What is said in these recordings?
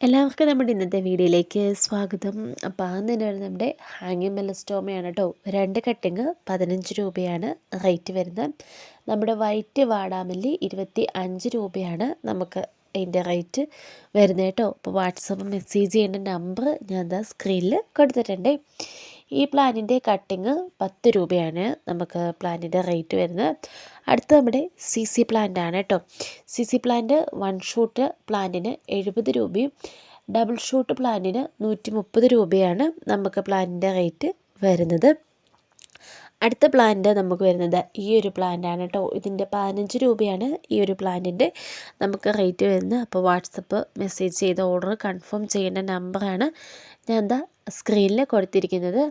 എല്ലാവർക്കും നമ്മുടെ ഇന്നത്തെ വീഡിയോയിലേക്ക് സ്വാഗതം. അപ്പോൾ ആദ്യം നമ്മുടെ ഹാങ്ങിങ് മെലസ്റ്റോമയാണ് കേട്ടോ. രണ്ട് കട്ടിങ് പതിനഞ്ച് രൂപയാണ് റേറ്റ് വരുന്നത്. നമ്മുടെ വൈറ്റ് വാടാമല്ലി ഇരുപത്തി അഞ്ച് രൂപയാണ് നമുക്ക് അതിന്റെ റേറ്റ് വരുന്നത് കേട്ടോ. അപ്പോൾ വാട്സപ്പ് മെസ്സേജ് ചെയ്യേണ്ട നമ്പർ ഞാൻ എന്താ സ്ക്രീനിൽ കൊടുത്തിട്ടുണ്ട്. ഈ പ്ലാനിന്റെ കട്ടിങ് പത്ത് രൂപയാണ് നമുക്ക് പ്ലാനിന്റെ റേറ്റ് വരുന്നത്. അടുത്ത നമ്മുടെ സി സി പ്ലാന്റ് ആണ് കേട്ടോ. C C plant one shoot പ്ലാന്റിന് എഴുപത് രൂപയും ഡബിൾ ഷൂട്ട് പ്ലാന്റിന് നൂറ്റി മുപ്പത് രൂപയാണ് നമുക്ക് പ്ലാന്റിന്റെ റേറ്റ് വരുന്നത്. അടുത്ത പ്ലാന്റ് നമുക്ക് വരുന്നത് ഈ ഒരു പ്ലാന്റ് ആണ് കേട്ടോ. ഇതിന്റെ പതിനഞ്ച് രൂപയാണ് ഈ ഒരു പ്ലാന്റിന്റെ നമുക്ക് റേറ്റ് വരുന്നത്. അപ്പോൾ വാട്സപ്പ് മെസ്സേജ് ചെയ്ത് ഓർഡർ കൺഫേം ചെയ്യേണ്ട നമ്പറാണ് ഞാൻ എന്താ സ്ക്രീനിൽ കൊടുത്തിരിക്കുന്നത്.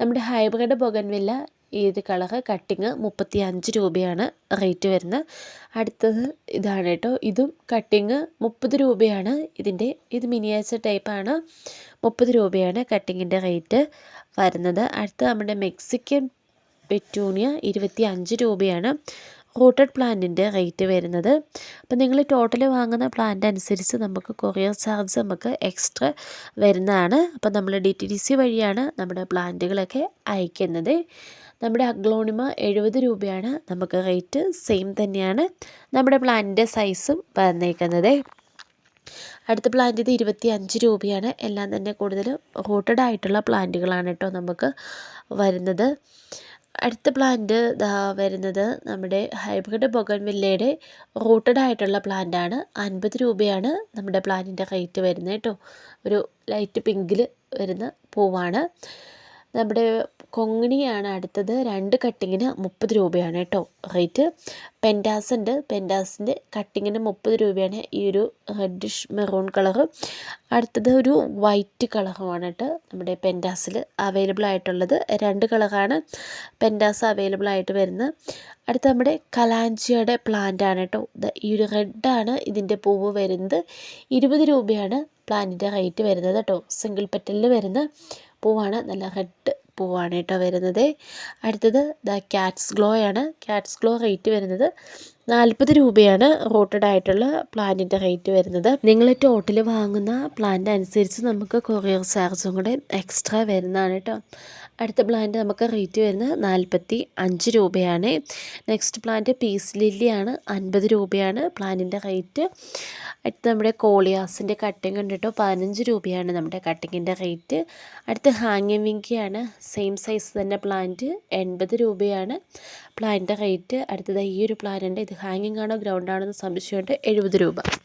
നമ്മുടെ ഹൈബ്രിഡ് ബൊഗൻവില്ല ഏത് കളറ് കട്ടിങ് മുപ്പത്തി അഞ്ച് രൂപയാണ് റേറ്റ് വരുന്നത്. അടുത്തത് ഇതാണ് കേട്ടോ. ഇതും കട്ടിങ് മുപ്പത് രൂപയാണ്. ഇതിന്റെ ഇത് മിനിയേച്ചർ ടൈപ്പാണ് മുപ്പത് രൂപയാണ് കട്ടിങ്ങിന്റെ റേറ്റ് വരുന്നത്. അടുത്ത നമ്മുടെ മെക്സിക്കൻ പെറ്റൂണിയ ഇരുപത്തി അഞ്ച് രൂപയാണ്. റൂട്ടഡ് പ്ലാന്റിന്റെ റേറ്റ് വരുന്നത്. അപ്പോൾ നിങ്ങൾ ടോട്ടൽ വാങ്ങുന്ന പ്ലാന്റ് അനുസരിച്ച് നമുക്ക് കൊറിയർ ചാർജ് നമുക്ക് എക്സ്ട്രാ വരുന്നതാണ്. അപ്പോൾ നമ്മൾ ഡി ടി ഡി സി വഴിയാണ് നമ്മുടെ പ്ലാന്റുകളൊക്കെ അയക്കുന്നത്. നമ്മുടെ അഗ്ലോണിമ എഴുപത് രൂപയാണ് നമുക്ക് റേറ്റ് സെയിം തന്നെയാണ് നമ്മുടെ പ്ലാന്റിന്റെ സൈസും വന്നേക്കുന്നത്. അടുത്ത പ്ലാന്റ് ഇത് ഇരുപത്തി അഞ്ച് രൂപയാണ്. എല്ലാം തന്നെ കൂടുതലും റൂട്ടഡ് ആയിട്ടുള്ള പ്ലാന്റുകളാണ് കേട്ടോ നമുക്ക് വരുന്നത്. അടുത്ത പ്ലാന്റ് ദാ വരുന്നത് നമ്മുടെ ഹൈബ്രിഡ് ബൊഗൺവില്ലയുടെ റൂട്ടഡ് ആയിട്ടുള്ള പ്ലാന്റ് ആണ്. അൻപത് രൂപയാണ് നമ്മുടെ പ്ലാന്റിന്റെ റേറ്റ് വരുന്നത് കേട്ടോ. ഒരു ലൈറ്റ് പിങ്കിൽ വരുന്ന പൂവാണ്. നമ്മുടെ കൊങ്ങിണിയാണ് അടുത്തത്. രണ്ട് കട്ടിങ്ങിന് മുപ്പത് രൂപയാണ് കേട്ടോ റേറ്റ്. പെന്റാസ് ഉണ്ട് പെന്റാസിന്റെ കട്ടിങ്ങിന് മുപ്പത് രൂപയാണ് ഈ ഒരു റെഡിഷ് മെറൂൺ കളറ്. അടുത്തത് ഒരു വൈറ്റ് കളറുമാണ് കേട്ടോ നമ്മുടെ പെന്റാസിൽ അവൈലബിൾ ആയിട്ടുള്ളത്. രണ്ട് കളറാണ് പെന്റാസ് അവൈലബിൾ ആയിട്ട് വരുന്നത്. അടുത്ത നമ്മുടെ കലാഞ്ചിയുടെ പ്ലാന്റ് ആണ് കേട്ടോ. ഈ ഒരു റെഡാണ് ഇതിന്റെ പൂവ് വരുന്നത്. ഇരുപത് രൂപയാണ് പ്ലാന്റിന്റെ റേറ്റ് വരുന്നത് കേട്ടോ. സിംഗിൾ പെറ്റലിൽ വരുന്ന പൂവാണ്. നല്ല റെഡ് പൂവാണ് കേട്ടോ വരുന്നത്. അടുത്തത് ദ ക്യാറ്റ്സ് ഗ്ലോ ആണ്. ക്യാറ്റ്സ് ഗ്ലോ റേറ്റ് വരുന്നത് നാൽപ്പത് രൂപയാണ്. റോട്ടഡ് ആയിട്ടുള്ള പ്ലാന്റിന്റെ റേറ്റ് വരുന്നത്. നിങ്ങൾ ടോട്ടൽ വാങ്ങുന്ന പ്ലാന്റ് അനുസരിച്ച് നമുക്ക് കൊറിയർ ചാർജും കൂടെ എക്സ്ട്രാ വരുന്നതാണ് കേട്ടോ അടുത്ത പ്ലാന്റ് നമുക്ക് റേറ്റ് വരുന്നത് നാൽപ്പത്തി അഞ്ച് രൂപയാണ് നെക്സ്റ്റ് പ്ലാന്റ് പീസ് ലില്ലിയാണ് അൻപത് രൂപയാണ്. പ്ലാന്റിന്റെ റേറ്റ് അടുത്ത് നമ്മുടെ കോളിയാസിന്റെ കട്ടിങ് ഉണ്ട് കേട്ടോ പതിനഞ്ച് രൂപയാണ് നമ്മുടെ കട്ടിങ്ങിന്റെ റേറ്റ് അടുത്ത് ഹാങ്ങിങ് വിങ്കിയാണ് സെയിം സൈസ് തന്നെ പ്ലാന്റ് എൺപത് രൂപയാണ്. പ്ലാന്റിന്റെ റേറ്റ് അടുത്തത് ഈ ഒരു പ്ലാനുണ്ട് ഇത് ഹാങ്ങിങ് ആണോ ഗ്രൗണ്ട് ആണോ എന്ന് സംശയമുണ്ട്. എഴുപത് രൂപ.